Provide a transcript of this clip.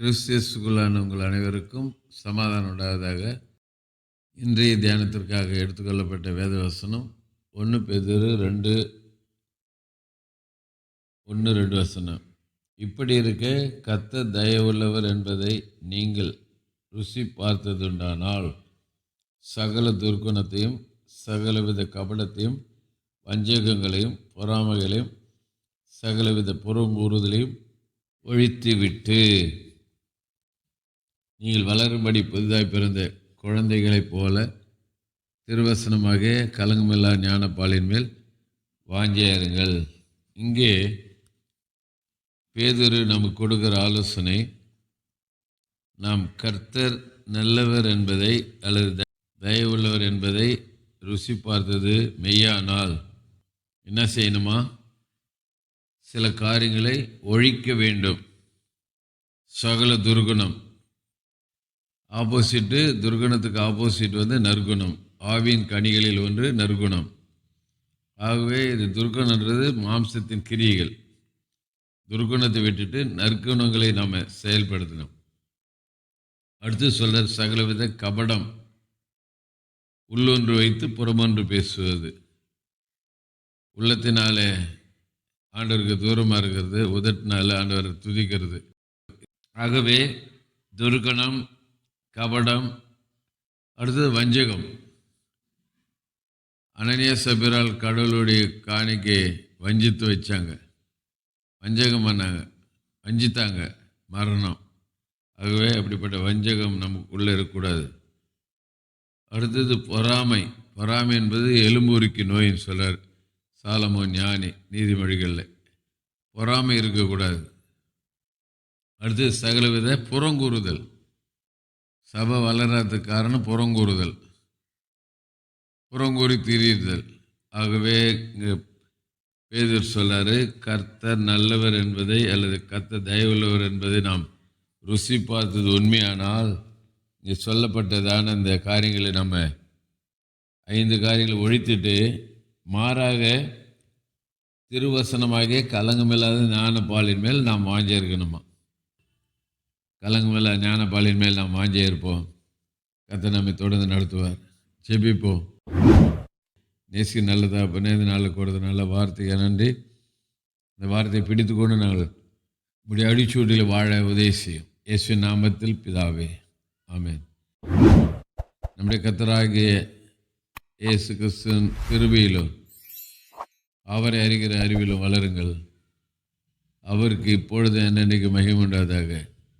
கிறிஸ்தியஸுக்குள்ளான உங்கள் அனைவருக்கும் சமாதானம் உண்டாவதாக இன்றைய தியானத்திற்காக எடுத்துக்கொள்ளப்பட்ட வேதவசனம் ஒன்று பெதிரு ரெண்டு ஒன்று ரெண்டு வசனம். இப்படி இருக்க கத்த தயவுள்ளவர் என்பதை நீங்கள் ருசி பார்த்ததுண்டானால் சகல துர்க்குணத்தையும் சகலவித கபடத்தையும் வஞ்சகங்களையும் பொறாமைகளையும் சகலவித புறம்பூறுதலையும் ஒழித்துவிட்டு நீங்கள் வளரும்படி புதிதாய் பிறந்த குழந்தைகளைப் போல திருவசனமாக கலங்கமில்லா ஞானப்பாலின் மேல் வாஞ்சியாருங்கள் இங்கே பேதுரு நமக்கு கொடுக்கிற ஆலோசனை நாம் கர்த்தர் நல்லவர் என்பதை அல்லது தயவுள்ளவர் என்பதை ருசி பார்த்தது மெய்யானால் என்ன செய்யணுமா? சில காரியங்களை ஒழிக்க வேண்டும். சகல துர்குணம் ஆப்போசிட்டு துர்குணத்துக்கு ஆப்போசிட் வந்து நற்குணம் ஆவியின் கனிகளில் ஒன்று நற்குணம் ஆகவே இது துர்குணன்றது மாம்சத்தின் கிரியைகள். துர்குணத்தை விட்டுட்டு நற்குணங்களை நாம் செயல்படுத்தணும். அடுத்து சொல்ற சகலவித கபடம். உள்ளொன்று வைத்து புறமொன்று பேசுவது. உள்ளத்தினாலே ஆண்டவருக்கு தூரமாக இருக்கிறது உதட்டினால ஆண்டவரை துதிக்கிறது. ஆகவே துர்கணம் கபடம். அடுத்தது வஞ்சகம். அனனிய சபிரால் கடவுளுடைய காணிக்கை வஞ்சித்து வச்சாங்க. வஞ்சகம் பண்ணாங்க. வஞ்சித்தாங்க. மரணம். ஆகவே அப்படிப்பட்ட வஞ்சகம் நமக்குள்ளே இருக்கக்கூடாது. அடுத்தது பொறாமை. பொறாமை என்பது எலும்புரிக்கு நோயின்னு சொல்கிறார் சாலமோ ஞானி நீதிமொழிகளில். பொறாமை இருக்கக்கூடாது. அடுத்தது சகலவித புறங்கூறுதல். சபை வளராததுக்கு காரணம் புறங்கூறுதல். புறங்கூறி திரியுதல் ஆகவே இங்கே பேதர் சொல்லாரு கர்த்தர் நல்லவர் என்பதை அல்லது கர்த்தர் தயவுள்ளவர் என்பதை நாம் ருசி பார்த்தது உண்மையானால் இங்கே சொல்லப்பட்டதான இந்த காரியங்களை நம்ம ஐந்து காரியங்களை ஒழித்துட்டு மாறாக திருவசனமாகிய கலங்கமில்லாத ஞானப்பாலின் மேல் நாம் வாஞ்சிருக்கணுமா? இருக்கணுமா கலங்கமில்லா ஞானப்பாலின் மேல் நாம் வாஞ்சே இருப்போம் கத்தை நம்மை தொடர்ந்து நடத்துவார். செபிப்போம் நேசி நல்லதா பண்ண இந்த நாளில் கொடுத்த நல்ல வார்த்தைக்கு நன்றி. இந்த வார்த்தையை பிடித்து கொண்டு நாங்கள் இப்படி அடிச்சூட்டில் வாழ உதவி செய்யும். இயேசுவின் நாமத்தில் பிதாவே. ஆமேன். நம்முடைய கத்தராகிய இயேசு கிறிஸ்துவின் திருவியிலும் அவரை அறிகிற அறிவிலும் வளருங்கள். அவருக்கு இப்பொழுது என்னென்னைக்கு மகிமுண்டாதாக